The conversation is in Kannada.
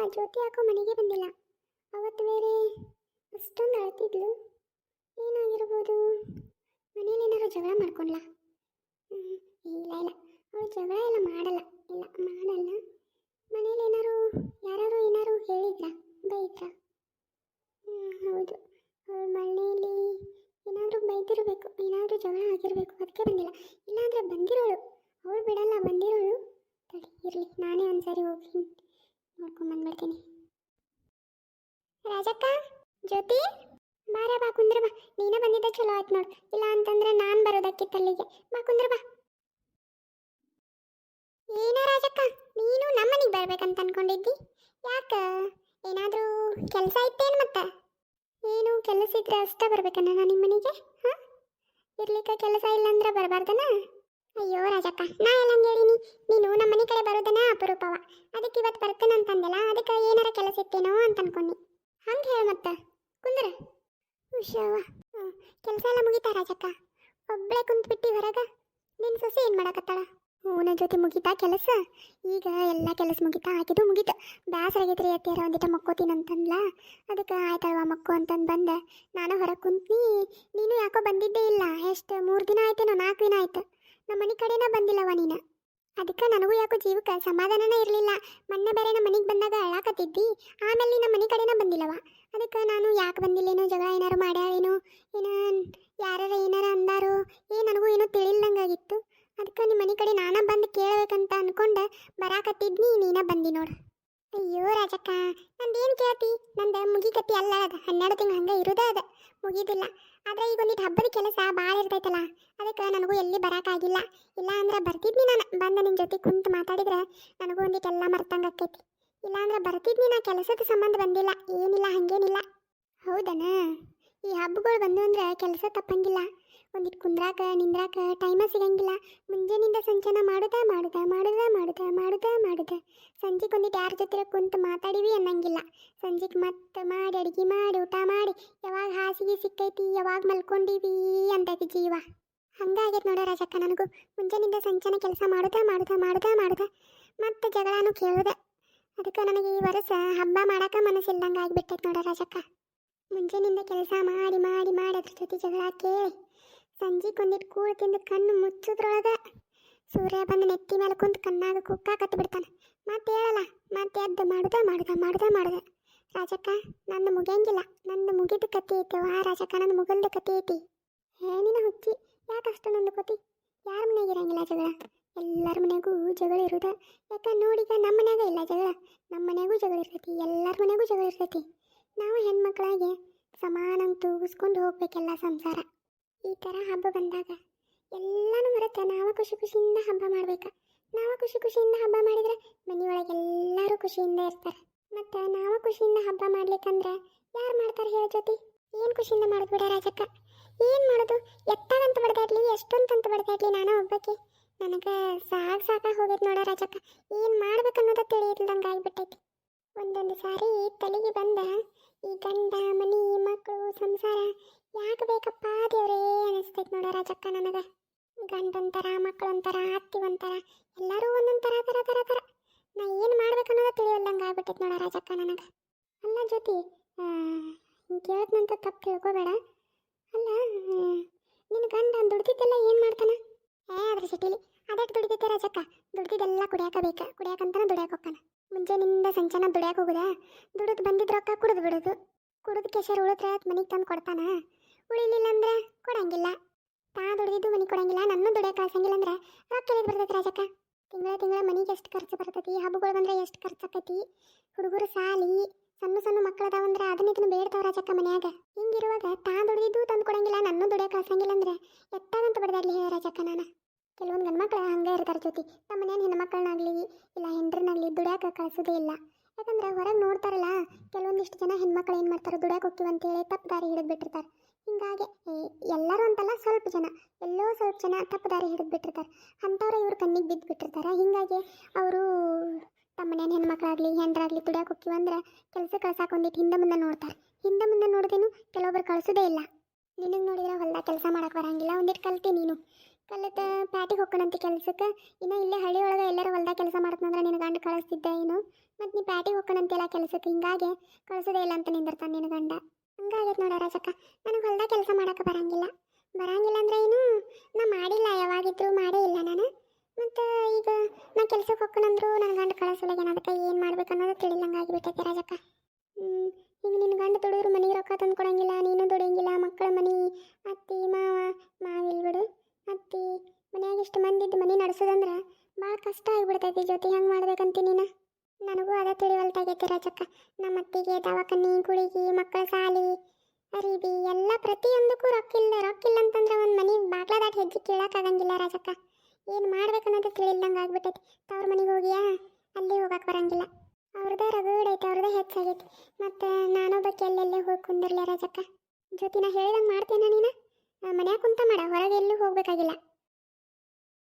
ಆ ಜ್ಯೋತಿ ಯಾಕೋ ಮನೆಗೆ ಬಂದಿಲ್ಲ? ಅವತ್ತು ಬೇರೆ ಅಷ್ಟೊಂದು ಅಳ್ತಿದ್ಲು. ಏನಾಗಿರ್ಬೋದು? ಮನೇಲಿ ಏನಾದ್ರು ಜಗಳ ಮಾಡ್ಕೊಂಡ್ಲ? ಇಲ್ಲ ಇಲ್ಲ. ಅವಳು ಜಗಳ ಎಲ್ಲ ಮಾಡಲ್ಲ. ಇಲ್ಲ, ಮಾಡಲ್ಲ. ಮನೇಲಿ ಏನಾರು ಯಾರು ಏನಾರು ಹೇಳಿದ್ರ? ಬೈದ್ರ? ಹೌದು. ಅವಳ ಮನೆಯಲ್ಲಿ ಏನಾದರೂ ಬೈದಿರಬೇಕು. ಏನಾದರೂ ಜಗಳ ಆಗಿರಬೇಕು. ಅದಕ್ಕೆ ಬಂದಿಲ್ಲ. ಇಲ್ಲಾಂದರೆ ಬಂದಿರೋಳು. ಅವಳು ಬಿಡಲ್ಲ, ಬಂದಿರೋಳು. ತಡಿ, ಇರಲಿ. ನಾನೇ ಒಂದ್ಸರಿ ಹೋಗಿ ನೋಡ್ಕೊಂಡ್ ಬಂದ್ಬಿಡ್ತೀನಿ ರಾಜಕ್ಕ, ಜ್ಯೋತಿ, ಬಾರ ಬಾ, ಕುಂದ್ರ ಬಾ. ನೀನ ಬಂದಿದ್ದ ಚಲೋ ಆಯ್ತು ನೋಡು. ಇಲ್ಲ ಅಂತಂದ್ರೆ ನಾನು ಬರೋದಕ್ಕೆ ಅಲ್ಲಿಗೆ ಬಾ, ಕುಂದ್ರ ಬಾ. ಏನ ರಾಜಕ್ಕ, ನೀನು ನಮ್ಮನಿಗೆ ಬರ್ಬೇಕಂತ ಅನ್ಕೊಂಡಿದ್ದಿ? ಯಾಕ? ಏನಾದರೂ ಕೆಲಸ ಇತ್ತೇನು ಮತ್ತೆ? ಏನು ಕೆಲಸ ಇದ್ರೆ ಅಷ್ಟೇ ಬರ್ಬೇಕನ್ನ ನಾನು ನಿಮ್ಮ ಮನೆಗೆ ಹಾಂ? ಇರ್ಲಿಕ್ಕೆ ಕೆಲಸ ಇಲ್ಲ ಅಂದ್ರೆ ಬರಬಾರ್ದನ? ಅಯ್ಯೋ ರಾಜಕ್ಕ, ನಾ ಎಲ್ಲ ಹೇಳಿನಿ? ನೀನು ನಮ್ಮ ಮನೆ ಕಡೆ ಬರೋದನ್ನ ಅಪರೂಪವ. ಅದಕ್ಕೆ ಇವತ್ತು ಬರ್ತೇನೆ ಅಂತಂದಲ್ಲ, ಅದಕ್ಕೆ ಏನಾರ ಕೆಲಸ ಇತ್ತೇನೋ ಅಂತ ಅನ್ಕೊಂಡಿ ಹಂಗೆ ಹೇಳ ಮತ್ತೆ, ಕುಂದ್ರ. ಹುಷಾವ ಕೆಲಸ ಎಲ್ಲ ಮುಗಿತಾ ರಾಜಕ್ಕ? ಒಬ್ಬಳೆ ಕುಂತ್ಬಿಟ್ಟು ಹೊರಗ ನಿನ್ನ ಸೊಸೆ ಏನು ಮಾಡಕತ್ತಾಳ? ಹೂನ ಜೊತೆ ಮುಗಿತಾ ಕೆಲಸ? ಈಗ ಎಲ್ಲ ಕೆಲಸ ಮುಗಿತಾ ಹಾಕಿದ್ದು ಮುಗೀತು. ಬ್ಯಾಸರ ಆಗೈತ್ರಿ ಅತ್ತಿಯಾರ ಒಂದಿಟ ಮಕ್ಕೋತೀನಿ ಅಂತಂದ್ಲ? ಅದಕ್ಕೆ ಆಯ್ತಲ್ವಾ ಮಕ್ಕೋ ಅಂತಂದು ಬಂದೆ. ನಾನು ಹೊರಗೆ ಕುಂತ್ನಿ, ನೀನು ಯಾಕೋ ಬಂದಿದ್ದೇ ಇಲ್ಲ? ಎಷ್ಟು ಮೂರು ದಿನ ಆಯ್ತೇನೋ, ನಾಲ್ಕು ದಿನ ಆಯ್ತು. ನಮ್ಮ ಮನೆ ಕಡೆನ ಬಂದಿಲ್ಲವ ನೀನು. ಅದಕ್ಕೆ ನನಗೂ ಯಾಕೋ ಜೀವಕ್ಕೆ ಸಮಾಧಾನನೇ ಇರಲಿಲ್ಲ. ಮೊನ್ನೆ ಬೇರೆ ನಮ್ಮ ಮನೆಗೆ ಬಂದಾಗ ಅಳಾಕತ್ತಿದ್ದಿ. ಆಮೇಲೆ ನಮ್ಮ ಮನೆ ಕಡೆನ ಬಂದಿಲ್ಲವ ಅದಕ್ಕೆ ನಾನು ಯಾಕೆ ಬಂದಿಲ್ಲೇನೋ, ಜಗಳ ಏನಾರು ಮಾಡ್ಯಾಳೇನೋ, ಏನೋ ಯಾರು ಏನಾರ ಅಂದಾರೋ, ಏ ನನಗೂ ಏನೋ ತಿಳಿಲ್ದಂಗಾಗಿತ್ತು. ಅದಕ್ಕೆ ನಿಮ್ಮ ಮನೆ ಕಡೆ ನಾನು ಬಂದು ಕೇಳಬೇಕಂತ ಅನ್ಕೊಂಡೆ ಬರಾಕತ್ತಿದ್ನಿ, ನೀನ ಬಂದಿ ನೋಡು. ಅಯ್ಯೋ ರಾಜಕ್ಕ, ನಂದೇನು ಕೇಳ್ತಿ? ನಂದು ಮುಗಿಕತ್ತಿ ಅಲ್ಲ, ಅದು ಹನ್ನೆರಡು ತಿಂಗಳು ಹಂಗೆ ಇರೋದೇ ಅದು. ಮುಗಿದಿಲ್ಲ. ಆದರೆ ಈಗ ಒಂದಿಟ್ಟು ಹಬ್ಬದ ಕೆಲಸ ಭಾಳ ಇರ್ತೈತಲ್ಲ, ಅದಕ್ಕೆ ನನಗೂ ಎಲ್ಲಿ ಬರೋಕ್ಕಾಗಿಲ್ಲ ಇಲ್ಲ ಅಂದ್ರೆ ಬರ್ತಿದ್ನಿ ನಾನು. ಬಂದು ನಿನ್ನ ಜೊತೆ ಕುಂತು ಮಾತಾಡಿದ್ರೆ ನನಗೂ ಒಂದಿಟ್ಟೆಲ್ಲ ಮರ್ತಂಗೆ ಆಕೈತಿ ಇಲ್ಲ ಅಂದ್ರೆ ಬರ್ತಿದ್ನಿ ನಾ, ಕೆಲಸದ ಸಂಬಂಧ ಬಂದಿಲ್ಲ, ಏನಿಲ್ಲ, ಹಂಗೇನಿಲ್ಲ. ಹೌದನ? ಈ ಹಬ್ಬಗಳು ಬಂದು ಅಂದ್ರೆ ಕೆಲಸ ತಪ್ಪಂಗಿಲ್ಲ. ಒಂದಿಟ್ಟು ಕುಂದ್ರಾಕ, ನಿಂದ್ರಾಕ ಟೈಮ ಸಿಗಂಗಿಲ್ಲ. ಮುಂಜಾನಿಂದ ಸಂಚನ ಮಾಡುದ ಮಾಡುದ ಮಾಡುದ ಮಾಡುದ ಮಾಡುದ ಮಾಡುದ. ಸಂಜೆಗೆ ಒಂದಿಟ್ಟು ಯಾರ ಜೊತೆ ಕುಂತು ಮಾತಾಡಿವಿ ಅನ್ನಂಗಿಲ್ಲ. ಸಂಜೆಗೆ ಮತ್ತೆ ಮಾಡಿ, ಅಡುಗೆ ಮಾಡಿ, ಊಟ ಮಾಡಿ, ಯಾವಾಗ ಹಾಸಿಗೆ ಸಿಕ್ಕೈತಿ, ಯಾವಾಗ ಮಲ್ಕೊಂಡಿವಿ ಅಂತೈತಿ ಜೀವ. ಹಂಗಾಗೈತೆ ನೋಡ ರಾಜಕ್ಕ ನನಗೂ. ಮುಂಜಾನಿಂದ ಸಂಚನ ಕೆಲಸ ಮಾಡುದ ಮಾಡುದ ಮಾಡುದ ಮಾಡುದ. ಮತ್ತೆ ಜಗಳನು ಕೇಳಿದೆ. ಅದಕ್ಕೆ ನನಗೆ ಈ ವರ್ಷ ಹಬ್ಬ ಮಾಡೋಕೆ ಮನಸ್ಸಿಲ್ಲದಂಗೆ ಆಗ್ಬಿಟ್ಟೈತೆ ನೋಡ ರಾಜಕ್ಕ. ಮುಂಜಾನಿಂದ ಕೆಲಸ ಮಾಡಿ ಮಾಡಿ ಮಾಡಿ ಜೊತೆ ಜಗಳ ಕೇಳಿ ಸಂಜೆ ಕೂಳು ತಿಂದು ಕಣ್ಣು ಮುಚ್ಚೋದ್ರೊಳಗೆ ಸೂರ್ಯ ಬಂದು ನೆತ್ತಿ ಮೇಲೆ ಕುಂತು ಕಣ್ಣಾಗ ಕುಕ್ಕ ಬಿಡ್ತಾನೆ. ಮತ್ತೆ ಹೇಳಲ್ಲ, ಮತ್ತೆ ಎದ್ದು ಮಾಡುದ ಮಾಡುದ ಮಾಡುದ ಮಾಡುದ. ರಾಜಕ್ಕ, ನಂದು ಮುಗಿಯಂಗಿಲ್ಲ, ನಂದು ಮುಗಿದ ಕತೆ ಐತೆ ವಾ ರಾಜಕ್ಕ, ನಂದು ಮುಗಲ್ದ ಕತೆ ಐತಿ. ಏನಿನ ಹುಚ್ಚಿ, ಯಾಕೆ ಅಷ್ಟು ನಂದು ಕೊತಿ? ಯಾರ ಮನೆಗೆ ಇರಂಗಿಲ್ಲ ಜಗಳ? ಎಲ್ಲರ ಮನೆಗೂ ಜಗಳ ಇರುದ. ಯಾಕ ನೋಡಿಗ ನಮ್ಮ ಮನ್ಯಾಗ ಇಲ್ಲ ಜಗಳ? ನಮ್ಮ ಮನೆಗೂ ಜಗಳ ಇರ್ತೈತಿ, ಎಲ್ಲರ ಮನೆಗೂ ಜಗಳ ಇರ್ತೈತಿ. ನಾವು ಹೆಣ್ಮಕ್ಳಾಗೆ ಸಮಾನ ತೂಗಿಸ್ಕೊಂಡು ಹೋಗ್ಬೇಕೆಲ್ಲ ಸಂಸಾರ. ಈ ಥರ ಹಬ್ಬ ಬಂದಾಗ ಎಲ್ಲನೂ ಬರುತ್ತೆ ನಾವು ಖುಷಿ ಖುಷಿಯಿಂದ ಹಬ್ಬ ಮಾಡ್ಬೇಕು. ನಾವು ಖುಷಿ ಖುಷಿಯಿಂದ ಹಬ್ಬ ಮಾಡಿದ್ರೆ ಮನೆಯೊಳಗೆ ಎಲ್ಲರೂ ಖುಷಿಯಿಂದ ಇರ್ತಾರೆ. ಮತ್ತು ನಾವು ಖುಷಿಯಿಂದ ಹಬ್ಬ ಮಾಡ್ಲಿಕ್ಕಂದ್ರೆ ಯಾರು ಮಾಡ್ತಾರೆ ಹೇಳ ಜೊತೆ ಏನು ಖುಷಿಯಿಂದ ಮಾಡೋದು ಬಿಡ ರಾಜಕ್ಕ? ಏನು ಮಾಡೋದು? ಎತ್ತಾಗಂತ ಬಡ್ದಾಡ್ಲಿ ಎಷ್ಟೊಂತಂತ ಬಡ್ದಾಡ್ಲಿ ನಾನು ಒಬ್ಬಕ್ಕೆ ನನಗೆ ಸಾಕು ಸಾಕಾಗಿ ಹೋಗೈತೆ ನೋಡ ರಾಜಕ್ಕ. ಏನು ಮಾಡ್ಬೇಕನ್ನೋದ ತಿಳಿಯಿಲ್ದಂಗೆ ಆಗಿಬಿಟ್ಟೈತಿ. ಒಂದೊಂದು ಸಾರಿ ತಲೆಗೆ ಬಂದ. ಈ ಗಂಡ, ಮನಿ, ಮಕ್ಕಳು, ಸಂಸಾರ ಯಾಕೆ ಬೇಕಪ್ಪ ದೇವ್ರೇ ಅನಿಸ್ತೈತೆ ನೋಡ ರಾಜಕ್ಕ ನನಗೆ ಗಂಡೊಂಥರ, ಮಕ್ಕಳೊಂಥರ ಅತ್ತಿ ಒಂಥರ ಎಲ್ಲರೂ ಒಂದೊಂದು ಥರ ಥರ ಥರ ನಾ ಏನು ಮಾಡ್ಬೇಕನ್ನೋದು ತಿಳಿಯಲ್ದಂಗೆ ಆಗ್ಬಿಟ್ಟೈತೆ ನೋಡ ರಾಜಕ್ಕ ನನಗೆ ಅಲ್ಲ ಜ್ಯೋತಿ ಹಿಂಗೆ ಕೇಳಿದ್ನಂತ ತಪ್ಪು ತಿಳ್ಕೊಬೇಡ. ಅಲ್ಲ ನಿನ್ನ ಗಂಡ ದುಡ್ದಿದ್ದೆಲ್ಲ ಏನು ಮಾಡ್ತಾನೆ? ಏ, ಅದ್ರ ಸಿಟಿಲಿ ಅದಕ್ಕೆ ದುಡಿದೈತೆ ರಾಜಕ್ಕ? ದುಡ್ದಿದ್ದೆಲ್ಲ ಕುಡಿಯಾಕ ಬೇಕಾ, ಕುಡಿಯಾಕಂತಾನೆ ದುಡಿಯಾಕ ಹೋಗ್ತಾನ. ಮುಂಜಾನಿಂದ ಸಂಚನ ದುಡಿಯಾಕ ಹೋಗುದ? ದುಡಿದು ಬಂದಿದ್ದ ರೊಕ್ಕ ಕುಡಿದು ಬಿಡೋದು. ಕುಡಿದು ಕೆಸರು ಉಳಿದ್ರೆ ಮನೆಗೆ ತಂದು ಕೊಡ್ತಾನ? ಉಳಿಲಿಲ್ಲ ಅಂದ್ರೆ ಕೊಡಂಗಿಲ್ಲ. ತಾ ದುಡಿದಿದ್ದು ಮನೆಗೆ ಕೊಡಂಗಿಲ್ಲ, ನನ್ನ ದುಡಿಯಾಕ ಕಳ್ಸಂಗಿಲ್ಲ ಅಂದ್ರೆ ರೊಕ್ಕ ಎಲ್ಲಿ ಬರ್ತೈತೆ ರಾಜಕ್ಕ? ತಿಂಗಳ ತಿಂಗಳ ಮನೆಗೆ ಎಷ್ಟು ಖರ್ಚು ಬರ್ತೈತಿ? ಹಬ್ಬಗಳು ಬಂದ್ರೆ ಎಷ್ಟು ಖರ್ಚು ಆಕೈತಿ? ಹುಡುಗರು ಸಾಲಿ, ಸಣ್ಣ ಸಣ್ಣ ಮಕ್ಕಳು ಅದಾವಂದ್ರೆ ಅದನ್ನ ಇದನ್ನ ಬೇಡ್ತಾವ ರಾಜಕ್ಕ ಮನ್ಯಾಗ. ಹಿಂಗಿರುವಾಗ ತಾ ದುಡಿದಿದ್ದು ತಂದು ಕೊಡಂಗಿಲ್ಲ, ನನ್ನ ದುಡಿಯಾಕ ಕಳ್ಸಂಗಿಲ್ಲ ಅಂದ್ರೆ ಎತ್ತಾಗಂತ ಬಡ್ದಾಡ್ಲಿ ಹೇಳ ರಾಜಕ್ಕ ನಾನು. ಕೆಲವೊಂದು ಗಂಡ್ಮಕ್ಳು ಹಂಗೆ ಇರ್ತಾರೆ ಜೊತೆ ನಮ್ಮ ಮನೇನ ಹೆಣ್ಮಕ್ಳನ್ನಾಗಲಿ ಇಲ್ಲ ಹೆಂಡ್ರನ್ನಾಗಲಿ ದುಡ್ಯಾಕ ಕಳಿಸೋದೇ ಇಲ್ಲ. ಯಾಕಂದ್ರೆ ಹೊರಗೆ ನೋಡ್ತಾರಲ್ಲ, ಕೆಲವೊಂದಿಷ್ಟು ಜನ ಹೆಣ್ಮಕ್ಳು ಏನು ಮಾಡ್ತಾರೆ ದುಡ್ಯಾಕ ಹೋಗ್ತೀವಿ ಅಂತೇಳಿ ತಪ್ಪು ದಾರಿ ಹಿಡಿದು ಬಿಟ್ಟಿರ್ತಾರೆ ಹಿಂಗಾಗಿ ಎಲ್ಲರೂ ಅಂತಲ್ಲ ಸ್ವಲ್ಪ ಜನ, ಎಲ್ಲೋ ಸ್ವಲ್ಪ ಜನ ತಪ್ಪು ದಾರಿ ಹಿಡಿದು ಬಿಟ್ಟಿರ್ತಾರೆ ಅಂಥವ್ರು ಇವ್ರ ಕಣ್ಣಿಗೆ ಬಿದ್ದು ಬಿಟ್ಟಿರ್ತಾರೆ ಹಿಂಗಾಗಿ ಅವರು ತಮ್ಮ ಮನೇನ ಹೆಣ್ಮಕ್ಳಾಗಲಿ, ಹೆಂಡ್ರಾಗಲಿ ದುಡ್ಯಾಕ ಹೋಗ್ತೀವಿ ಅಂದ್ರೆ ಕೆಲಸ ಕಳ್ಸಾಕ ಒಂದಿಟ್ಟು ಹಿಂದೆ ಮುಂದೆ ನೋಡ್ತಾರೆ. ಹಿಂದೆ ಮುಂದೆ ನೋಡಿದೇನು ಕೆಲವೊಬ್ರು ಕಳಿಸೋದೇ ಇಲ್ಲ. ನಿನಗೆ ನೋಡಿದ್ರೆ ಹೊಲ್ದಾಗ ಕೆಲಸ ಮಾಡಕ್ಕೆ ಬರಂಗಿಲ್ಲ ಒಂದಿಟ್ಟು ಕಲ್ತಿ ನೀನು. ಕಲಿತ ಪ್ಯಾಟಿಗೆ ಹೋಗ್ಕೊಂಡಂತ ಕೆಲ್ಸಕ್ಕೆ. ಇನ್ನು ಇಲ್ಲೇ ಹಳ್ಳಿ ಒಳಗೆ ಎಲ್ಲರೂ ಹೊಲ್ದಾಗ ಕೆಲಸ ಮಾಡ್ತಂದ್ರೆ ನಿನ್ನ ಗಂಡ ಕಳಿಸ್ತಿದ್ದೆ ಏನು. ಮತ್ತು ನೀ ಪ್ಯಾಟಿಗೆ ಹೋಗ್ಕೊಂಡಂತೆಲ್ಲ ಕೆಲಸಕ್ಕೆ, ಹಿಂಗಾಗಿ ಕಳಿಸೋದೇ ಇಲ್ಲ ಅಂತ ನಿಂದಿರ್ತಾನೆ ನಿನ್ನ ಗಂಡ. ಹಂಗಾಗೈತೆ ನೋಡ ರಾಜಕ್ಕ, ನನಗೆ ಹೊಲ್ದಾಗ ಕೆಲಸ ಮಾಡೋಕೆ ಬರಂಗಿಲ್ಲ. ಬರಂಗಿಲ್ಲ ಅಂದ್ರೆ ಏನು, ನಾ ಮಾಡಿಲ್ಲ, ಯಾವಾಗಿದ್ರೂ ಮಾಡೇ ಇಲ್ಲ ನಾನು. ಮತ್ತು ಈಗ ನಾ ಕೆಲಸಕ್ಕೆ ಹೋಗ್ಕೊಂಡ್ರು ನನ್ನ ಗಂಡ ಕಳಿಸೋಲ್ಲ ಅದಕ್ಕೆ, ಏನು ಮಾಡ್ಬೇಕು ಅನ್ನೋದು ತಿಳಿದಂಗಾಗಿಬಿಟ್ಟೈತೆ ರಾಜಕ್ಕ. ಹ್ಞೂ ಈಗ ನಿನ್ನ ಗಂಡ ದುಡಿದ್ರು ಮನೆಗೆ ರೊಕ್ಕ ತಂದು ಕೊಡಂಗಿಲ್ಲ ನೀನು ದುಡಿಯಂಗಿಲ್ಲ, ಮಕ್ಕಳ ಮನೆ, ಅತ್ತಿ, ಮಾವ ಇಷ್ಟು ಮಂದಿದ್ದು ಮನೆ ನಡೆಸೋದಂದ್ರೆ ಭಾಳ ಕಷ್ಟ ಆಗಿಬಿಡ್ತೈತಿ ಜೊತೆ ಹೆಂಗೆ ಮಾಡ್ಬೇಕಂತ ನೀನು? ನನಗೂ ಅದೇ ತಿಳಿವಲ್ತಾಗೈತಿ ರಾಜಕ್ಕ. ನಮ್ಮ ಅತ್ತಿಗೆ ದವಾಖಾನಿ, ಗುಳಿಗೆ, ಮಕ್ಕಳ ಸಾಲಿ, ಅರಿಬಿ ಎಲ್ಲ ಪ್ರತಿಯೊಂದಕ್ಕೂ ರೊಕ್ಕಿಲ್ಲ ರೊಕ್ಕಿಲ್ಲ ಅಂತಂದ್ರೆ ಒಂದು ಮನೆ ಬಾಗ್ಲ ದಾಟಿ ಹೆಜ್ಜೆ ಕೇಳೋಕ್ಕಾಗಂಗಿಲ್ಲ ರಾಜಕ್ಕ. ಏನು ಮಾಡ್ಬೇಕನ್ನೋದು ತಿಳಿಲ್ದಂಗೆ ಆಗ್ಬಿಟ್ಟೈತಿ. ತವ್ರ ಮನೆಗೆ ಹೋಗಿಯಾ? ಅಲ್ಲಿ ಹೋಗಕ್ಕೆ ಬರಂಗಿಲ್ಲ. ಅವ್ರದೇ ರಗಡ್ ಐತೆ ಅವ್ರದ್ದೇ ಹೆಚ್ಚಾಗೈತಿ. ಮತ್ತು ನಾನೊಬ್ಬಕ್ಕೆ ಅಲ್ಲೆಲ್ಲೇ ಹೋಗಿ ಕುಂದಿರ್ಲಿ ರಾಜಕ್ಕ. ಜೊತೆ ನಾ ಹೇಳ್ದಂಗೆ ಮಾಡ್ತೇನೆ ನೀನು? ಮನ್ಯಾಗ ಕುಂತ ಮಾಡ, ಹೊರಗೆ ಎಲ್ಲೂ ಹೋಗ್ಬೇಕಾಗಿಲ್ಲ.